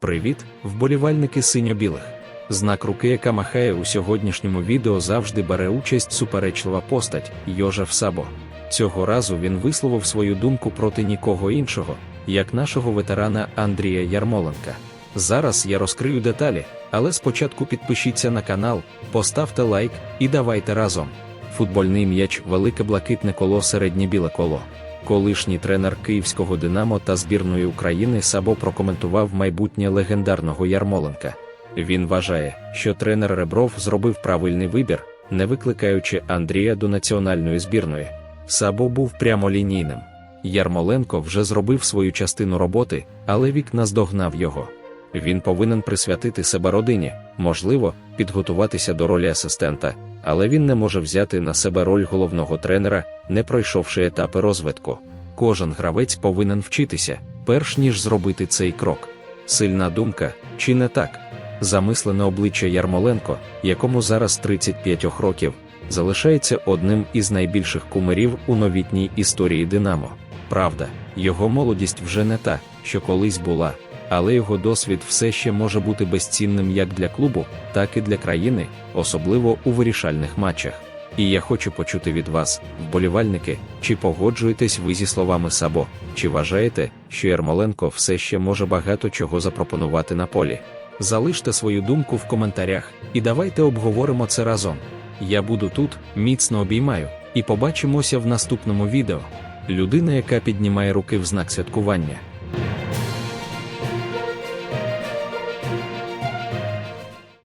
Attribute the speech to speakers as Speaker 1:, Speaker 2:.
Speaker 1: Привіт, вболівальники синьо-білих. Знак руки, яка махає у сьогоднішньому відео, завжди бере участь суперечлива постать Йожеф Сабо. Цього разу він висловив свою думку проти нікого іншого, як нашого ветерана Андрія Ярмоленка. Зараз я розкрию деталі, але спочатку підпишіться на канал, поставте лайк і давайте разом. Футбольний м'яч велике блакитне коло середнє біле коло. Колишній тренер Київського Динамо та збірної України Сабо прокоментував майбутнє легендарного Ярмоленка. Він вважає, що тренер Ребров зробив правильний вибір, не викликаючи Андрія до національної збірної. Сабо був прямолінійним. Ярмоленко вже зробив свою частину роботи, але вік наздогнав його. Він повинен присвятити себе родині, можливо, підготуватися до ролі асистента, але він не може взяти на себе роль головного тренера, не пройшовши етапи розвитку. Кожен гравець повинен вчитися, перш ніж зробити цей крок. Сильна думка, чи не так? Замислене обличчя Ярмоленко, якому зараз 35 років, залишається одним із найбільших кумирів у новітній історії Динамо. Правда, його молодість вже не та, що колись була, але його досвід все ще може бути безцінним як для клубу, так і для країни, особливо у вирішальних матчах. І я хочу почути від вас, вболівальники, чи погоджуєтесь ви зі словами Сабо, чи вважаєте, що Ярмоленко все ще може багато чого запропонувати на полі. Залиште свою думку в коментарях, і давайте обговоримо це разом. Я буду тут, міцно обіймаю, і побачимося в наступному відео. Людина, яка піднімає руки в знак святкування.